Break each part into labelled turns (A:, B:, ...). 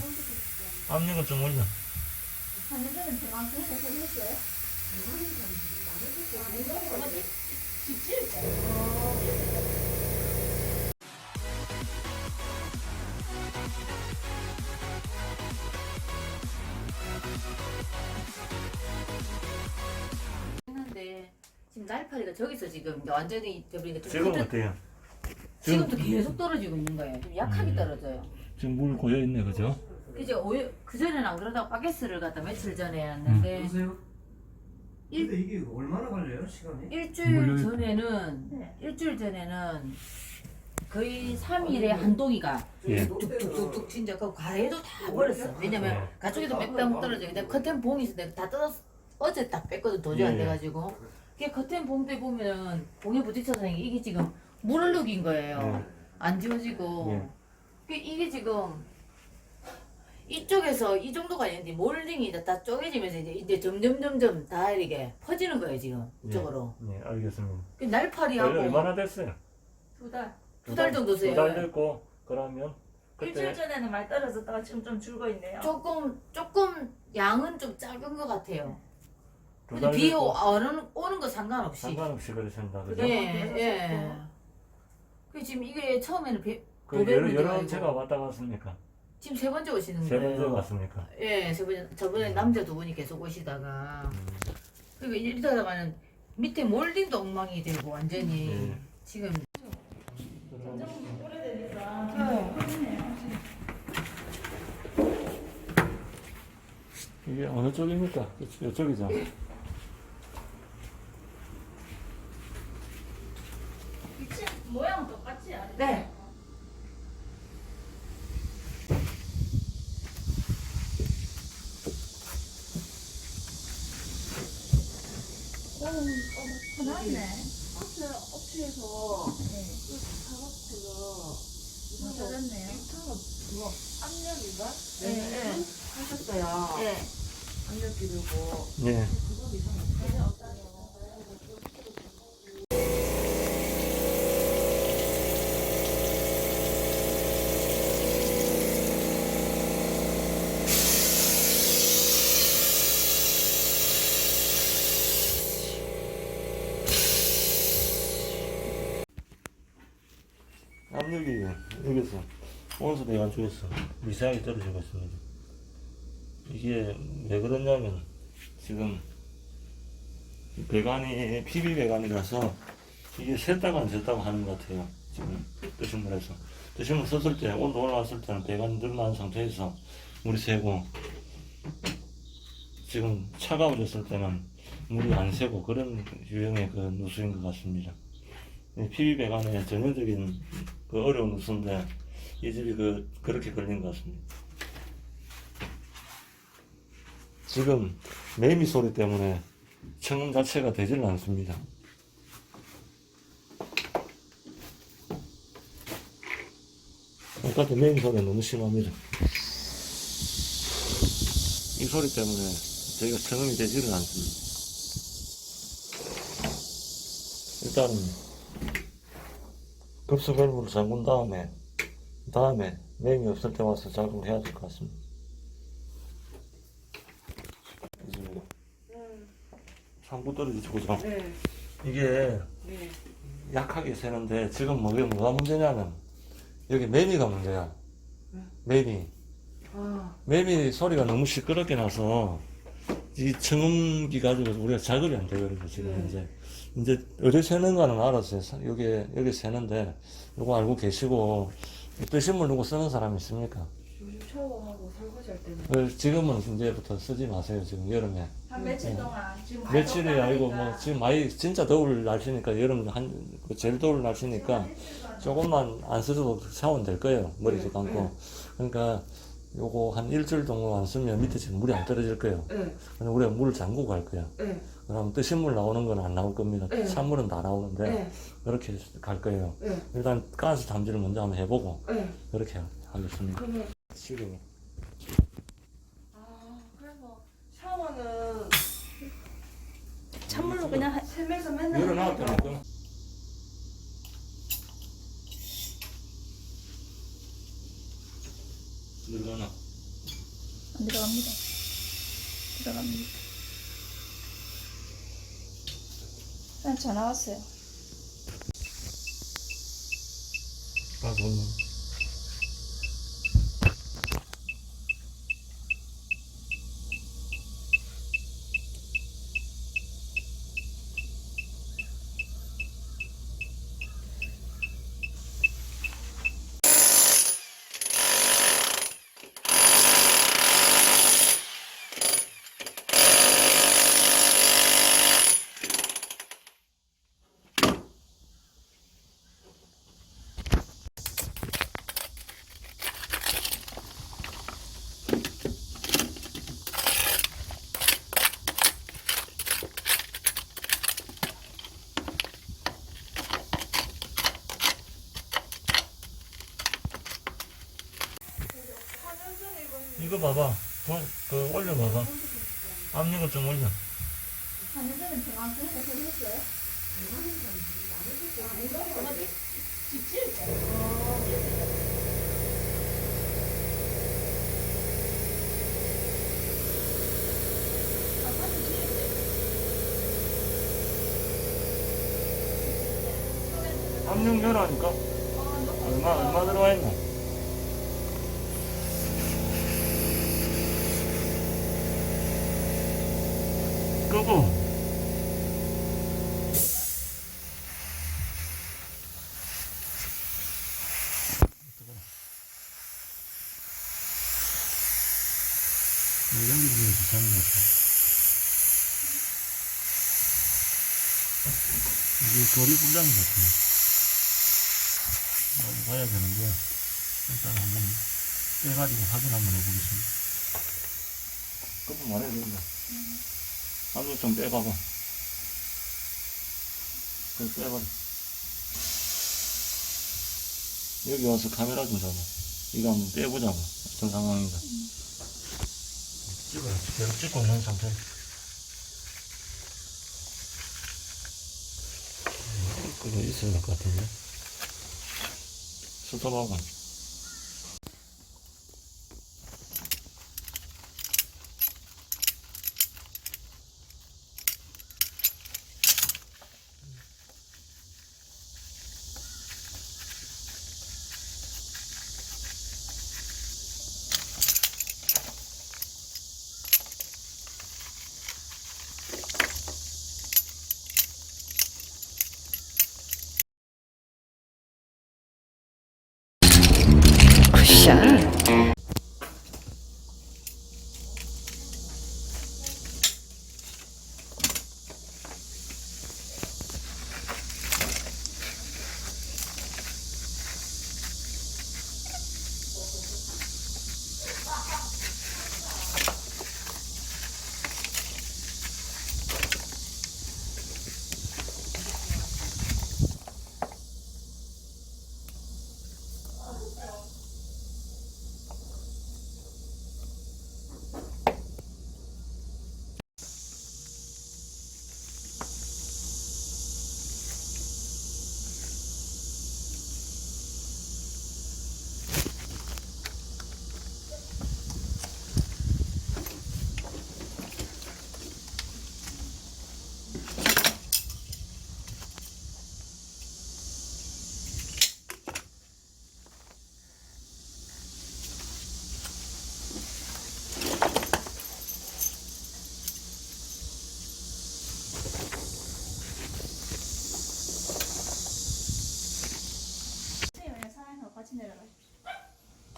A: 봐봐. 압력은 좀 올려.
B: 했는데 지금 날파리가 저기서 지금 이제 완전히 돼버리니까 좀
A: 지금 어때요?
B: 지금도 계속 떨어지고 있는 거예요. 좀 약하게
A: 음.
B: 떨어져요.
A: 지금 물 고여 있네, 그죠?
B: 그죠? 오히려 그 전에는 안 그러다가 바게스를 갖다 며칠 전에 왔는데
C: 보세요.
B: 일-
C: 근데 이게 얼마나 걸려요 시간이?
B: 일주일
A: 물려-
B: 전에는
D: 네.
B: 일주일 전에는 거의 3일에 한 동이가
A: 예.
B: 뚝뚝뚝뚝 진짜 그 과일도 다 버렸어. 왜냐면
A: 네.
B: 가쪽에도 몇당 떨어져. 근데 커튼 봉이 있어. 내가 다 뜯었어. 어제 딱 뺐거든. 도저히 안
A: 예.
B: 돼가지고. 그게 커튼 봉대 보면은 봉에 부딪혀서 이게 지금 물을 녹인 거예요.
A: 예.
B: 안 지워지고.
A: 예.
B: 그 이게 지금 이쪽에서 이 정도가 아닌데 몰딩이 다, 다 쪼개지면서 이제, 이제 점점 점점 다 이렇게 퍼지는 거예요 지금 이쪽으로.
A: 예, 알겠습니다.
B: 그 날파리하고
A: 얼마나 됐어요?
D: 두 달.
B: 두 달 정도 돼요.
A: 두달 됐고, 그러면
D: 일주일
A: 그때
D: 전에는 많이 떨어졌다가 지금 좀 줄고 있네요.
B: 조금 조금 양은 좀 작은 것 같아요.
A: 두
B: 근데 달비
A: 됐고
B: 오는 오는 거 상관없이.
A: 상관없이 그러신다, 그죠?
D: 그죠?
B: 예, 예. 그 지금 이게 처음에는 배,
A: 그 여러, 여러
B: 들어가지고.
A: 채가 왔다 갔습니까?
B: 지금 세 번째 오시는
A: 세
B: 거예요.
A: 번째 왔습니까?
B: 예, 세 번째 저번에 남자 두 분이 계속 오시다가
A: 음.
B: 그리고 이러다가는 밑에 몰딩도 엉망이 되고 완전히
A: 예.
B: 지금
D: 오래되니까
B: 네.
D: 그렇네요.
A: 이게 어느 쪽입니까? 이쪽- 이쪽이죠?
D: 위치 모양 똑같지 않아요?
B: 네.
D: 오, 어, 편하네.
E: 앞에 업체에서
D: 네.
E: 그 사각지가
D: 좀 잘했네요.
E: 그거 압력인가?
B: 네, 네.
E: 하셨어요.
B: 네.
E: 압력 기르고
A: 예.
E: 그거 이상하게
A: 압력이 여기서 온수 돼가지고서 미세하게 떨어지고 있습니다. 이게 왜 그러냐면 지금 배관이 PB 배관이라서 이게 샜다가 안 샜다가 하는 것 같아요. 지금 뜨신 물에서 뜨신 물 썼을 때 온도 올라왔을 때는 배관이 늘어난 상태에서 물이 새고 지금 차가워졌을 때는 물이 안 새고 그런 유형의 그 누수인 것 같습니다. 이 PB 배관의 전형적인 그 어려운 누수인데 이 집이 그 그렇게 걸린 것 같습니다. 지금 매미 소리 때문에 청음 자체가 되지를 않습니다. 아까도 매미 소리가 너무 심합니다. 이 소리 때문에 저희가 청음이 되지를 않습니다. 일단은 급수 밸브를 잠근 다음에 다음에 매미 없을 때 와서 작업을 해야 될 것 같습니다. 상부 떨어지죠, 그죠?
E: 네.
A: 이게
E: 네.
A: 약하게 새는데 지금 뭐, 이게 뭐가 문제냐면 여기 매미가 문제야. 매미.
E: 아,
A: 매미 소리가 너무 시끄럽게 나서 이 청음기 가지고 우리가 작업이 안 되거든요, 지금
E: 네.
A: 이제. 이제 어디 새는가는 알았어요. 여기, 여기 새는데, 이거 알고 계시고, 뜨신 물 누구 쓰는 사람 있습니까?
E: 요즘 샤워하고 설거지 할 때는
A: 어, 지금은 이제부터 쓰지 마세요, 지금 여름에.
D: 한 며칠 동안 지금
A: 며칠이 아니고 뭐 지금 많이 진짜 더울 날씨니까 여름 한그 제일 더울 날씨니까 조금만 안 쓰셔도 샤워는 될 거예요 머리도 감고 그러니까 요거 한 일주일 동안 안 쓰면 밑에 지금 물이 안 떨어질 거예요
E: 네.
A: 근데 우리가 물을 잠그고 갈 거야
E: 네.
A: 그럼 뜨신 물 나오는 건 안 나올 겁니다
E: 네.
A: 찬물은 다 나오는데
E: 네.
A: 그렇게 갈 거예요
E: 네.
A: 일단 가스 담지를 먼저 한번 해보고
E: 네.
A: 그렇게 하겠습니다
E: 그러면
A: 지금
E: 아, 그래서 샤워는
D: 찬물로 그냥 하-
E: 샘에서 맨날
A: 열어놨다니까 늘어나
D: 안 들어갑니다. 들어갑니다. 아, 전화 왔어요.
A: 가서 봐봐. 돈, 그 올려봐봐. 압력을 좀 올려. 압력 열하니까. 얼마, 얼마 들어와 있나? 끄고. 여기 중에서 잡는 것 같아. 이게 돌이 불량 같아. 어디 가야 되는데, 일단 한번 빼가지고 확인 한번 해보겠습니다. 조금 말해야 된다. 한번 좀 빼봐봐. 그 빼봐. 여기 와서 카메라 좀 잡아. 이거 한번 빼보자고. 어떤 상황인가. 찍어요. 계속 찍고 있는 상태. 그거 있어야 될 것 같은데. 스톱하고.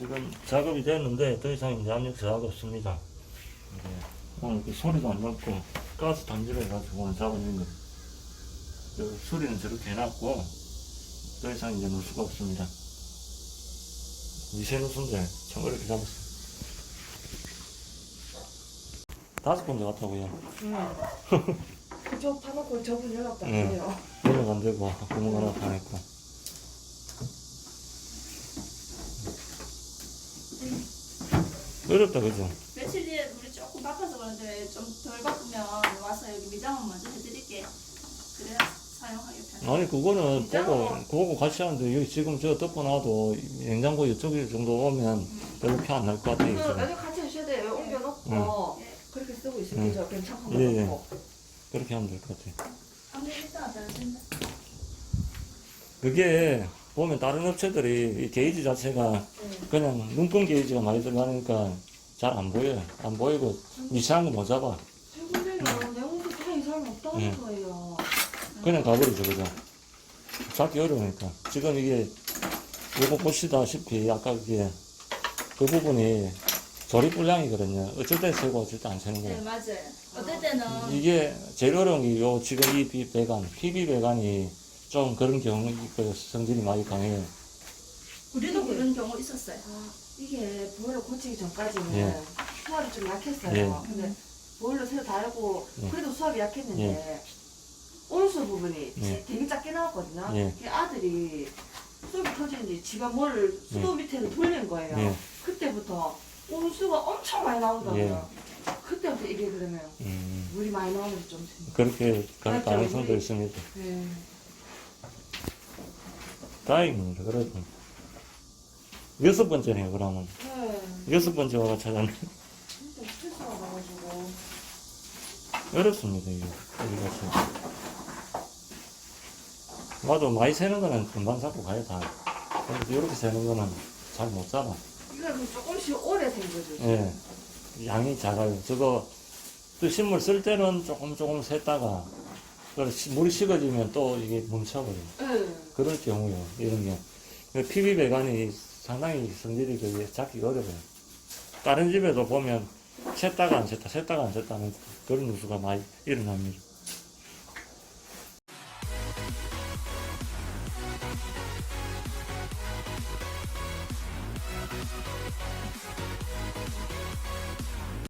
A: 지금 작업이 됐는데 더 이상 이제 압력 저하가 없습니다. 이제 오늘 그 소리도 안 났고 가스 단지를 해가지고 오늘 잡아낸 거. 그 수리는 저렇게 해놨고 더 이상 이제 넣을 수가 없습니다. 미세 누수인데 참 어렵게 잡았어. 다섯 번째 같다고요.
E: 그저 파놓고 저분 연락도 안
A: 응.
E: 해요.
A: 연락 안 되고 구멍 하나 다 냈고. 어렵다 그죠?
D: 며칠 뒤에 우리 조금 바빠서 그런데 좀 덜 바쁘면 와서 여기 미장은 먼저 해드릴게요. 그래야 사용하기 편해요.
A: 아니 그거는
D: 진짜로?
A: 보고 그거 같이 하는데 여기 지금 저 덮어놔도 냉장고 이쪽에 정도 오면 별로 피 안 날 것 같아요
E: 그
A: 지금.
E: 나중에 같이 하셔야 돼요.
D: 예.
E: 그렇게 쓰고
A: 응.
E: 있을게요. 저 괜찮고
A: 예, 예.
E: 넣고.
A: 그렇게 하면 될 것 같아요.
D: 아무 일단 안 된다.
A: 그게 보면 다른 업체들이 이 게이지 자체가
E: 네.
A: 그냥 눈금 게이지가 많이 들어가니까 잘 안 보여요. 안 보이고 미세한 거 못 잡아.
E: 최근에는 내용도 다 이상 없다는
A: 예.
E: 거예요.
A: 그냥 가버리죠, 그죠? 잡기 어려우니까. 지금 이게, 요거 보시다시피, 아까 그게, 그 부분이 조립 불량이거든요. 어쩔 때 세고 어쩔 때 안 세는
D: 네
A: 거예요.
D: 맞아요. 어떨 때는
A: 이게 제일 어려운 게 요, 지금 이 비- 배관, PB 배관이 좀 그런 경우, 그 성질이 많이 강해요.
D: 우리도 그런 경우 있었어요.
E: 아, 이게 보일러 고치기 전까지는
A: 예.
E: 수압이 좀 약했어요.
A: 예.
E: 근데 보일러 새로 달고
A: 예.
E: 그래도 수압이 약했는데 온수 부분이
A: 예.
E: 되게 작게 나왔거든요.
A: 예.
E: 이 아들이 수압이 터지는지 지가 뭘 수도 밑에를 돌린 거예요.
A: 예.
E: 그때부터 온수가 엄청 많이 나오더라고요. 그때부터 이게 그러면
A: 음,
E: 물이 많이 나오면서 좀
A: 그렇게 갈
E: 맞죠,
A: 가능성도 있습니다.
E: 예.
A: 다행입니다, 그래도. 여섯 번째네요, 그러면.
E: 네.
A: 여섯 번째 와가 찾았네.
E: 진짜 스트레스가 나가지고
A: 어렵습니다, 이게. 여기가 나도 많이 세는 거는 금방 잡고 가요, 다. 근데 이렇게 세는 거는 잘 못 잡아.
E: 이거는 조금씩 오래 된 거죠.
A: 예. 양이 작아요. 저거, 또 식물 쓸 때는 조금 조금 샜다가, 물이 식어지면 또 이게 멈춰버려요.
E: 예.
A: 그럴 경우요, 이런 게. PB 배관이 상당히 성질이 그게 잡기가 어려워요. 다른 집에도 보면 샜다가 안 샜다, 샜다가 안 샜다는 그런 누수가 많이 일어납니다.